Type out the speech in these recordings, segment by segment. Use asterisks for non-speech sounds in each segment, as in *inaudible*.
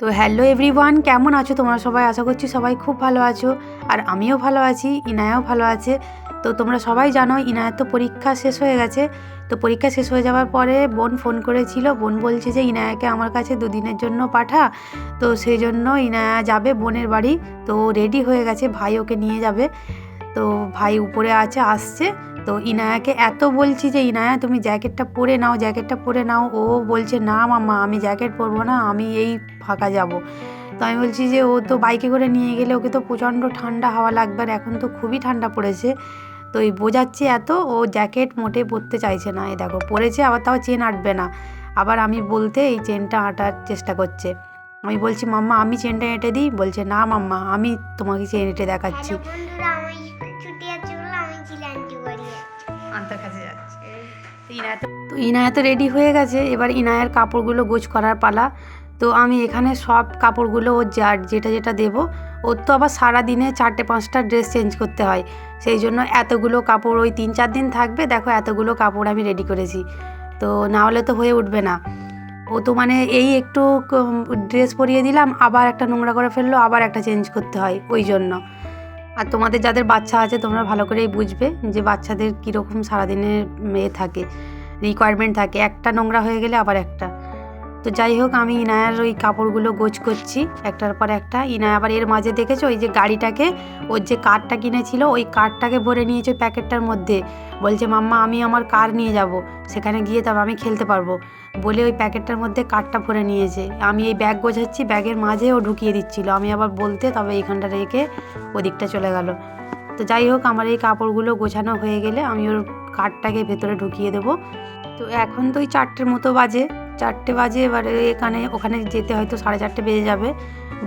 তো hello everyone কেমন আছো তোমরা সবাই? আশা করছি সবাই খুব ভালো আছো। আর আমিও ভালো আছি, ইনায়াও ভালো আছে। তো তোমরা সবাই জানো, ইনায়ার তো পরীক্ষা শেষ হয়ে গেছে। তো পরীক্ষা শেষ হয়ে যাওয়ার পরে বোন ফোন করেছিল। বোন বলছে যে, ইনায়াকে আমার কাছে দুদিনের জন্য পাঠা। তো সেই জন্য ইনায়া যাবে বোনের বাড়ি। তো রেডি হয়ে গেছে, ভাই ওকে নিয়ে যাবে। তো ভাই উপরে আছে, আসছে। তো ইনায়াকে এত বলছি যে, ইনায়া, তুমি জ্যাকেটটা পরে নাও, জ্যাকেটটা পরে নাও। ও বলছে, না মামা আমি জ্যাকেট পরবো না, আমি এই ফাঁকা যাব। তো আমি বলছি যে, ও তো বাইকে করে নিয়ে গেলে ওকে তো প্রচণ্ড ঠান্ডা হাওয়া লাগবে আর এখন তো খুবই ঠান্ডা পড়েছে। তো এই বোঝাচ্ছে এত, ও জ্যাকেট মোটে পরতে চাইছে না। এই দেখো, পরেছে, আবার তাও চেন আটবে না। আবার আমি বলতে এই চেনটা আটার চেষ্টা করছে। আমি বলছি, মাম্মা, আমি চেনটা এঁটে দিই? বলছে, না মাম্মা, আমি তোমাকে চেন এঁটে দেখাচ্ছি। তো ইনায়া তো রেডি হয়ে গেছে। এবার ইনায়ের কাপড়গুলো গোছ করার পালা। তো আমি এখানে সব কাপড়গুলো ওর যার যেটা যেটা দেব, ওর তো আবার সারা দিনে চারটে পাঁচটা ড্রেস চেঞ্জ করতে হয়। সেই জন্য এতগুলো কাপড় ওই তিন চার দিন থাকবে। দেখো এতগুলো কাপড় আমি রেডি করেছি। তো না হলে তো হয়ে উঠবে না। ও তো মানে এই একটু ড্রেস পরিয়ে দিলাম, আবার একটা নোংরা করে ফেলল, আবার একটা চেঞ্জ করতে হয় ওই জন্য। আর তোমাদের যাদের বাচ্চা আছে, তোমরা ভালো করেই বুঝবে যে বাচ্চাদের কীরকম সারাদিনের মেয়ে থাকে রিকোয়ারমেন্ট থাকে। একটা নোংরা হয়ে গেলে আবার একটা। তো যাই হোক, আমি ইনায়ার ওই কাপড়গুলো গোছ করছি, একটার পর একটা। ইনায় আবার এর মাঝে দেখেছ, ওই যে গাড়িটাকে, ওর যে কারটা কিনেছিল, ওই কারটাকে ভরে নিয়েছে প্যাকেটটার মধ্যে। বলছে, মাম্মা, আমি আমার কার নিয়ে যাব, সেখানে গিয়ে তবে আমি খেলতে পারব। বলে ওই প্যাকেটটার মধ্যে কারটা ভরে নিয়েছে। আমি এই ব্যাগ গোছাচ্ছি, ব্যাগের মাঝে ও ঢুকিয়ে দিচ্ছিল। আমি আবার বলতে তবে এখানটা রেখে ওদিকটা চলে গেল। তো যাই হোক, আমার এই কাপড়গুলো গোছানো হয়ে গেলে আমি ওর কাঠটাকে ভেতরে ঢুকিয়ে দেবো। তো এখন তো ওই চারটের মতো বাজে। চারটে বাজে, এবারে এখানে, ওখানে যেতে হয়তো সাড়ে চারটে বেজে যাবে।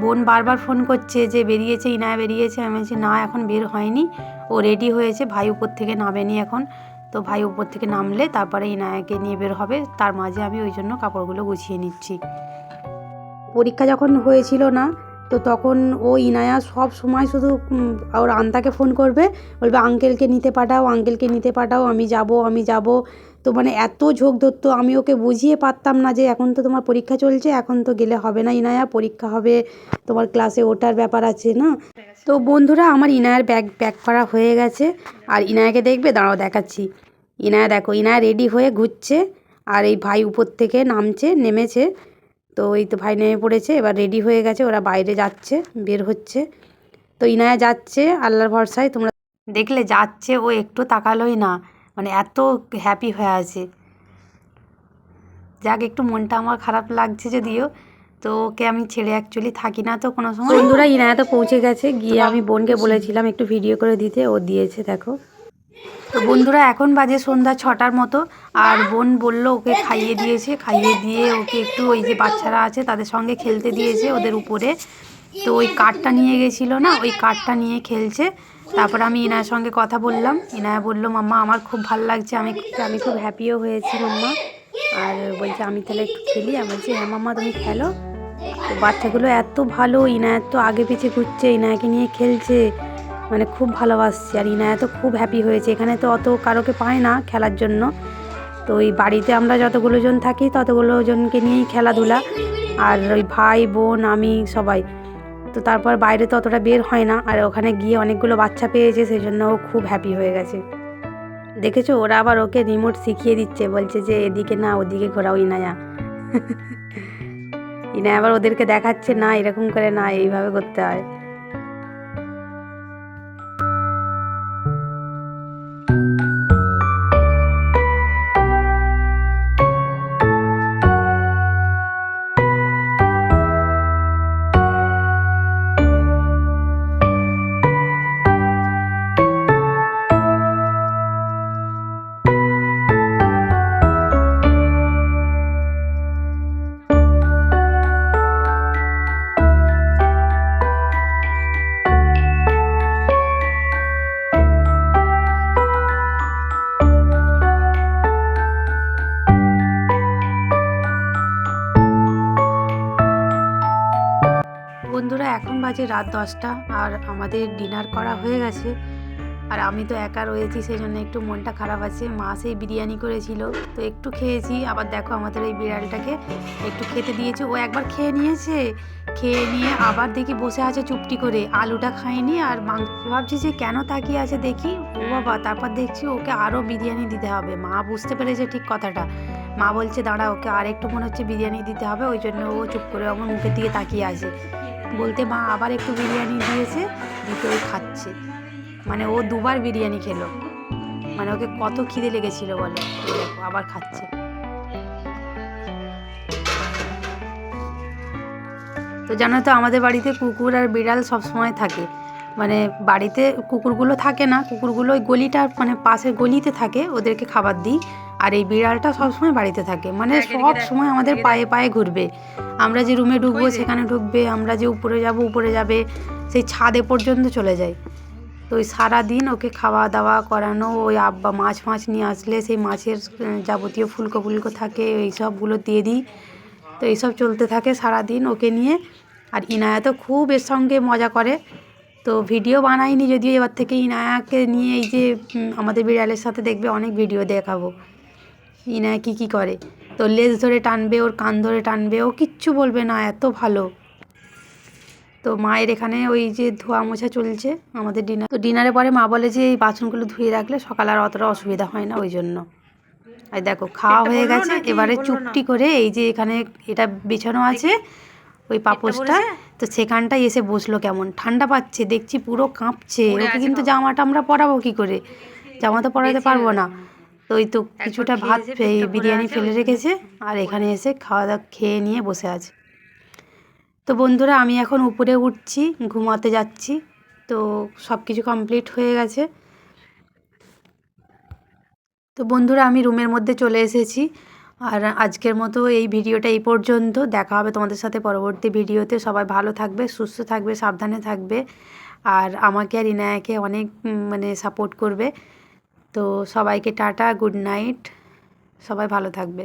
বোন বারবার ফোন করছে যে, বেরিয়েছে, ইনায় বেরিয়েছে। আমি বলছি, না, এখন বের হয়নি। ও রেডি হয়েছে, ভাই উপর থেকে নামেনি এখন। তো ভাই উপর থেকে নামলে তারপরে ইনায়াকে নিয়ে বের হবে। তার মাঝে আমি ওই জন্য কাপড়গুলো গুছিয়ে নিচ্ছি। পরীক্ষা যখন হয়েছিল না তো তখন ও ইনায়া সব সময় শুধু ওর আন্তাকে ফোন করবে, বলবে, আঙ্কেলকে নিতে পাঠাও, আঙ্কেলকে নিতে পাঠাও, আমি যাব আমি যাব। তো মানে এত ঝোঁক ধরতো, আমি ওকে বুঝিয়ে পারতাম না যে এখন তো তোমার পরীক্ষা চলছে, এখন তো গেলে হবে না ইনায়া, পরীক্ষা হবে, তোমার ক্লাসে ওটার ব্যাপার আছে, না? তো বন্ধুরা, আমার ইনায়ার ব্যাগ প্যাক করা হয়ে গেছে, আর ইনায়াকে দেখবে, দাঁড়াও দেখাচ্ছি। ইনায়া দেখো, ইনায়া রেডি হয়ে ঘুরছে, আর এই ভাই উপর থেকে নামছে, নেমেছে তো এই তো ভাই নেমে পড়েছে এবার রেডি হয়ে গেছে ওরা বাইরে যাচ্ছে বের হচ্ছে। তো ইনায়া যাচ্ছে আল্লাহর ভরসায় তোমরা দেখলে যাচ্ছে ও একটু তাকালোই না মানে এত হ্যাপি হয়ে আছে। যাক একটু মনটা আমার খারাপ লাগছে যদিও তো ওকে আমি ছেড়ে অ্যাকচুয়ালি থাকি না তো কোনো সময়। বন্ধুরা ইনায়া তো পৌঁছে গেছে গিয়ে আমি বোনকে বলেছিলাম একটু ভিডিও করে দিতে ও দিয়েছে দেখো। তো বন্ধুরা এখন বাজে সন্ধ্যা ছটার মতো, আর বোন বলল ওকে খাইয়ে দিয়েছে, খাইয়ে দিয়ে ওকে একটু ওই যে বাচ্চারা আছে তাদের সঙ্গে খেলতে দিয়েছে ওদের উপরে। তো ওই কার্ডটা নিয়ে গেছিল না, ওই কার্ডটা নিয়ে খেলছে। তারপর আমি ইনায়ের সঙ্গে কথা বললাম ইনায়া বলল, মাম্মা, আমার খুব ভালো লাগছে, আমি আমি খুব হ্যাপিও হয়েছি মাম্মা। আর বলছে, আমি তাহলে একটু খেলি। আমি বলছি হ্যাঁ মাম্মা, তুমি খেলো। বাচ্চাগুলো এত ভালো ইনায়ের তো আগে পিছে ঘুরছে ইনায়াকে নিয়ে খেলছে। মানে খুব ভালোবাসছে আর ইনায়া তো খুব হ্যাপি হয়েছে। এখানে তো অত কারোকে পায় না খেলার জন্য। তো ওই বাড়িতে আমরা যতগুলো জন থাকি, ততগুলো জনকে নিয়েই খেলাধুলা। আর ওই ভাই, বোন, আমি সবাই। তো তারপর বাইরে তো অতটা বের হয় না। আর ওখানে গিয়ে অনেকগুলো বাচ্চা পেয়েছে সেই জন্য ও খুব হ্যাপি হয়ে গেছে। দেখেছ? ওরা আবার ওকে রিমোট শিখিয়ে দিচ্ছে। বলছে যে এদিকে না, ওদিকে ঘোরাও ইনায়া। *laughs* ইনায়া আবার ওদেরকে দেখাচ্ছে, না, এরকম করে না, এইভাবে করতে হয়। বন্ধুরা এখন বাজে রাত দশটা আর আমাদের ডিনার করা হয়ে গেছে। আর আমি তো একা রয়েছি সেই জন্য একটু মনটা খারাপ আছে। মা সেই বিরিয়ানি করেছিল তো একটু খেয়েছি। আবার দেখো আমাদের এই বিড়ালটাকে একটু খেতে দিয়েছে। ও একবার খেয়ে নিয়েছে খেয়ে নিয়ে আবার দেখি বসে আছে চুপটি করে। আলুটা খায়নি আর মাংস। ভাবছি যে কেন তাকিয়ে আছে দেখি। ও বাবা তারপর দেখছি ওকে আরও বিরিয়ানি দিতে হবে। মা বুঝতে পেরেছে ঠিক কথাটা। মা বলছে দাঁড়া ওকে আর একটু মনে হচ্ছে বিরিয়ানি দিতে হবে। ওই জন্য ও চুপ করে আমার মুখের দিকে তাকিয়ে আছে। বলতে মা আবার একটু বিরিয়ানি দিয়েছে দিতে ওই খাচ্ছে। মানে ও দুবার বিরিয়ানি খেলো। মানে ওকে কত খিদে লেগেছিল বলো। আবার খাচ্ছে। তো জানো তো, আমাদের বাড়িতে কুকুর আর বিড়াল সব সময় থাকে। মানে বাড়িতে কুকুরগুলো থাকে না, কুকুরগুলো ওই গলিটার মানে পাশের গলিতে থাকে, ওদেরকে খাবার দিই। আর এই বিড়ালটা সবসময় বাড়িতে থাকে। মানে সব সময় আমাদের পায়ে পায়ে ঘুরবে। আমরা যে রুমে ঢুকবো সেখানে ঢুকবে আমরা যে উপরে যাব উপরে যাবে সেই ছাদে পর্যন্ত চলে যায়। তো ওই সারাদিন ওকে খাওয়া দাওয়া করানো ওই আব্বা মাছ ফাছ নিয়ে আসলে সেই মাছের যাবতীয় ফুলকো ফুলকো থাকে এই সবগুলো দিয়ে দিই। তো এইসব চলতে থাকে সারাদিন ওকে নিয়ে। আর ইনায়া তো খুব এর সঙ্গে মজা করে। তো ভিডিও বানাইনি যদিও এবার থেকে ইনায়াকে নিয়ে এই যে আমাদের বিড়ালের সাথে দেখবে অনেক ভিডিও দেখাবো। ইনায়া কী কী করে? তো লেজ ধরে টানবে ওর কান ধরে টানবে ও কিচ্ছু বলবে না এত ভালো। তো মায়ের এখানে ওই যে ধোয়া মোছা চলছে আমাদের ডিনার তো ডিনারের পরে মা বলে যে এই বাসনগুলো ধুয়ে রাখলে সকাল আর অতটা অসুবিধা হয় না ওই জন্য। আর দেখো খাওয়া হয়ে গেছে এবারে চুপটি করে এই যে এখানে এটা বিছানো আছে ওই পাপোশটা। তো সেখানটায় এসে বসল কেমন? ঠান্ডা পাচ্ছে দেখছি পুরো কাঁপছে। ওকে কিন্তু জামাটা আমরা পরাবো কি করে? জামা তো পরাতে পারব না। তো ওই তো কিছুটা ভাত বিরিয়ানি ফেলে রেখেছে আর এখানে এসে খাওয়া দাওয়া খেয়ে নিয়ে বসে আছে। তো বন্ধুরা আমি এখন উপরে উঠছি ঘুমাতে যাচ্ছি তো সব কিছু কমপ্লিট হয়ে গেছে। তো বন্ধুরা আমি রুমের মধ্যে চলে এসেছি আর আজকের মতো এই ভিডিওটা এই পর্যন্ত। দেখা হবে তোমাদের সাথে পরবর্তী ভিডিওতে। সবাই ভালো থাকবে সুস্থ থাকবে সাবধানে থাকবে। আর আমাকে আর ইনায়াকে অনেক মানে সাপোর্ট করবে। তো সবাইকে টাটা গুড নাইট। সবাই ভালো থাকবে।